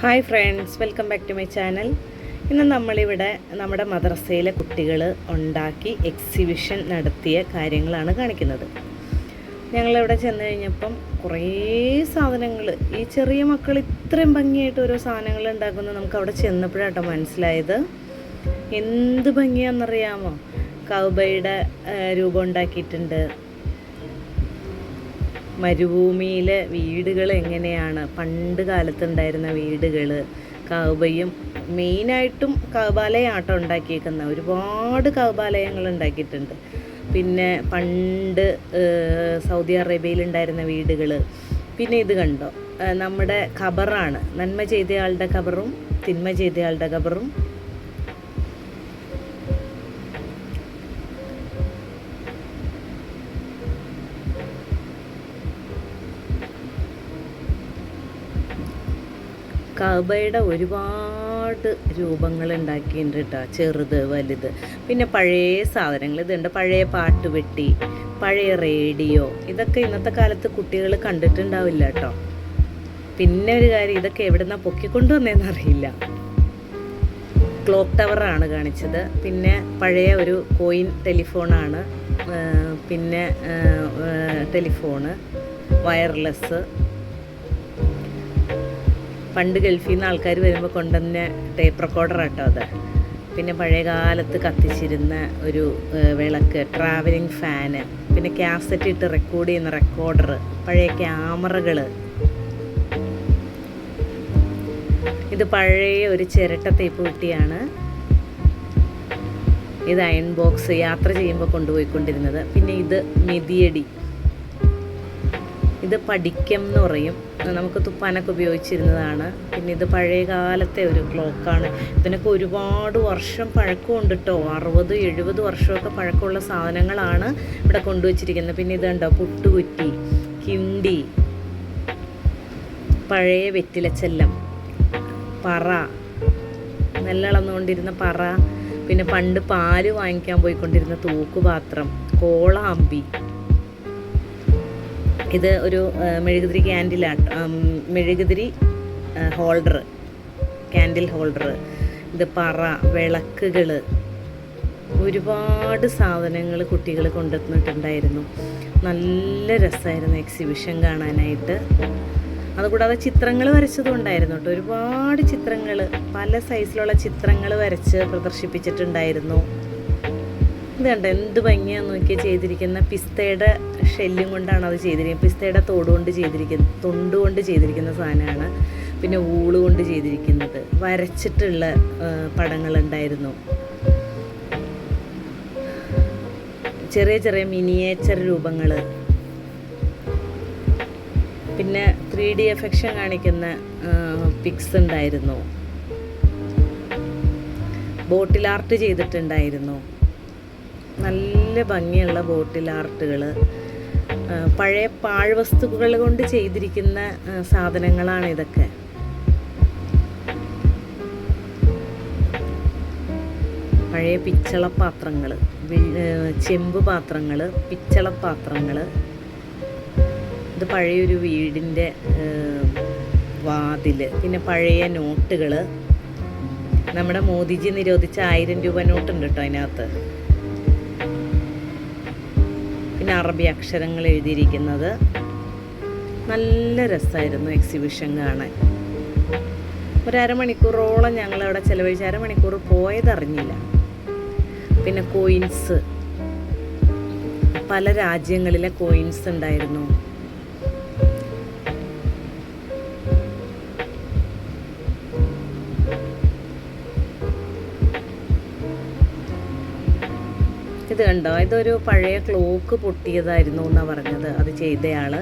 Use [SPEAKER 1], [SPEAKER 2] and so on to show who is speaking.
[SPEAKER 1] Hi friends welcome back to my channel ഇന്ന് നമ്മളിവിടെ നമ്മുടെ മദ്രസയിലെ കുട്ടികൾ ഉണ്ടാക്കി എക്സിബിഷൻ നടത്തിയ കാര്യങ്ങളാണ് കാണിക്കുന്നത്. ഞങ്ങളിവിടെ ചെന്ന് കഴിഞ്ഞപ്പം കുറേ സാധനങ്ങൾ ഈ ചെറിയ മക്കൾ ഇത്രയും ഭംഗിയായിട്ട് ഓരോ സാധനങ്ങൾ ഉണ്ടാക്കുന്നത് നമുക്ക് അവിടെ ചെന്നപ്പോഴാട്ടോ മനസ്സിലായത്. എന്ത് ഭംഗിയാണെന്നറിയാമോ? കൗബയുടെ രൂപം ഉണ്ടാക്കിയിട്ടുണ്ട്. മരുഭൂമിയിലെ വീടുകൾ എങ്ങനെയാണ്? പണ്ട് കാലത്തുണ്ടായിരുന്ന വീടുകൾ കൗബയും മെയിനായിട്ടും കൗബാലയാട്ടോ ഉണ്ടാക്കിയേക്കുന്ന ഒരുപാട് കൗബാലയങ്ങൾ ഉണ്ടാക്കിയിട്ടുണ്ട്. പിന്നെ പണ്ട് സൗദി അറേബ്യയിൽ ഉണ്ടായിരുന്ന വീടുകൾ. പിന്നെ ഇത് കണ്ടോ? നമ്മുടെ ഖബറാണ്. നന്മ ചെയ്തയാളുടെ ഖബറും തിന്മ ചെയ്തയാളുടെ ഖബറും കബയുടെ ഒരുപാട് രൂപങ്ങൾ ഉണ്ടാക്കിയിട്ടുണ്ട് കേട്ടോ ചെറുത് വലുത്. പിന്നെ പഴയ സാധനങ്ങൾ ഇതുണ്ട്. പഴയ പാട്ടുപെട്ടി പഴയ റേഡിയോ. ഇതൊക്കെ ഇന്നത്തെ കാലത്ത് കുട്ടികൾ കണ്ടിട്ടുണ്ടാവില്ല കേട്ടോ പിന്നെ ഒരു കാര്യം ഇതൊക്കെ എവിടുന്നാ പൊക്കിക്കൊണ്ടുവന്നതെന്ന് അറിയില്ല. ക്ലോക്ക് ടവറാണ് കാണിച്ചത്. പിന്നെ പഴയ ഒരു കോയിൻ ടെലിഫോണാണ് പിന്നെ ടെലിഫോണ് വയർലെസ് പണ്ട് ഗൾഫിൽ നിന്ന് ആൾക്കാർ വരുമ്പോൾ കൊണ്ടുവന്ന ടേപ്പ് റെക്കോർഡർ കേട്ടോ അത്. പിന്നെ പഴയ കാലത്ത് കത്തിച്ചിരുന്ന ഒരു വിളക്ക് ട്രാവലിംഗ് ഫാന് പിന്നെ കാസറ്റ് ഇട്ട് റെക്കോർഡ് ചെയ്യുന്ന റെക്കോർഡർ പഴയ ക്യാമറകൾ ഇത് പഴയ ഒരു ചിരട്ട തേപ്പ് പെട്ടിയാണ് ഇത് അയൺ ബോക്സ് യാത്ര ചെയ്യുമ്പോൾ കൊണ്ടുപോയിക്കൊണ്ടിരുന്നത്. പിന്നെ ഇത് മെതിയടി. ഇത് പഠിക്കം എന്ന് പറയും. നമുക്ക് തുപ്പാനൊക്കെ ഉപയോഗിച്ചിരുന്നതാണ്. പിന്നെ ഇത് പഴയ കാലത്തെ ഒരു ക്ലോക്കാണ്. ഇതിനൊക്കെ ഒരുപാട് വർഷം പഴക്കമുണ്ട് കേട്ടോ അറുപത് എഴുപത് വർഷമൊക്കെ പഴക്കമുള്ള സാധനങ്ങളാണ് ഇവിടെ കൊണ്ടുവച്ചിരിക്കുന്നത്. പിന്നെ ഇത് കണ്ടോ? പുട്ടുകുറ്റി കിണ്ടി പഴയ വെറ്റിലച്ചെല്ലം പറ നെല്ലളന്നുകൊണ്ടിരുന്ന പറ പിന്നെ പണ്ട് പാൽ വാങ്ങിക്കാൻ പോയിക്കൊണ്ടിരുന്ന തൂക്കുപാത്രം കോളാമ്പി ഇത് ഒരു മെഴുകുതിരി ക്യാൻഡിലാണ് മെഴുകുതിരി ഹോൾഡർ ക്യാൻഡിൽ ഹോൾഡർ ഇത് പറ വിളക്കുകൾ ഒരുപാട് സാധനങ്ങൾ കുട്ടികൾ കൊണ്ടുവന്നിട്ടുണ്ടായിരുന്നു. നല്ല രസമായിരുന്നു എക്സിബിഷൻ കാണാനായിട്ട്. അതുകൂടാതെ ചിത്രങ്ങൾ വരച്ചതും ഉണ്ടായിരുന്നു കേട്ടോ. ഒരുപാട് ചിത്രങ്ങൾ പല സൈസിലുള്ള ചിത്രങ്ങൾ വരച്ച് പ്രദർശിപ്പിച്ചിട്ടുണ്ടായിരുന്നു. ഇത് കണ്ടോ എന്ത് ഭംഗിയാന്ന് നോക്കിയാൽ ചെയ്തിരിക്കുന്ന പിസ്തയുടെ ഷെല്ലും കൊണ്ടാണ് അത് ചെയ്തിരിക്കുന്നത്. പിസ്തയുടെ തോട് കൊണ്ട് ചെയ്തിരിക്കുന്ന തൊണ്ട് കൊണ്ട് ചെയ്തിരിക്കുന്ന സാധനമാണ്. പിന്നെ ഊൾ കൊണ്ട് ചെയ്തിരിക്കുന്നത്. വരച്ചിട്ടുള്ള പടങ്ങളുണ്ടായിരുന്നു. ചെറിയ ചെറിയ മിനിയേച്ചർ രൂപങ്ങൾ പിന്നെ ത്രീ ഡി എഫക്ഷൻ കാണിക്കുന്ന പിക്സ് ഉണ്ടായിരുന്നു. ബോട്ടിൽ ആർട്ട് ചെയ്തിട്ടുണ്ടായിരുന്നു. നല്ല ഭംഗിയുള്ള ബോട്ടിൽ ആർട്ടുകൾ പഴയ പാഴ്വസ്തുക്കൾ കൊണ്ട് ചെയ്തിരിക്കുന്ന സാധനങ്ങളാണ് ഇതൊക്കെ. പഴയ പിച്ചളപാത്രങ്ങൾ ചെമ്പ് പാത്രങ്ങൾ പിച്ചളപാത്രങ്ങൾ ഇത് പഴയൊരു വീടിന്റെ വാതിൽ. പിന്നെ പഴയ നോട്ടുകൾ. നമ്മുടെ മോദിജി നിരോധിച്ച ആയിരം രൂപ നോട്ടുണ്ട് കേട്ടോ അതിനകത്ത്. പിന്നെ അറബി അക്ഷരങ്ങൾ എഴുതിയിരിക്കുന്നത്. നല്ല രസമായിരുന്നു എക്സിബിഷൻ കാണാൻ. ഒരു അരമണിക്കൂറോളം ഞങ്ങൾ അവിടെ ചിലവഴിച്ച് അരമണിക്കൂർ പോയതറിഞ്ഞില്ല പിന്നെ കോയിൻസ് പല രാജ്യങ്ങളിലെ കോയിൻസ് ഉണ്ടായിരുന്നു. ഇത് കണ്ടോ? ഇതൊരു പഴയ ക്ലോക്ക് പൊട്ടിയതായിരുന്നു എന്നാണ് പറഞ്ഞത്. അത് ചെയ്തയാൾ.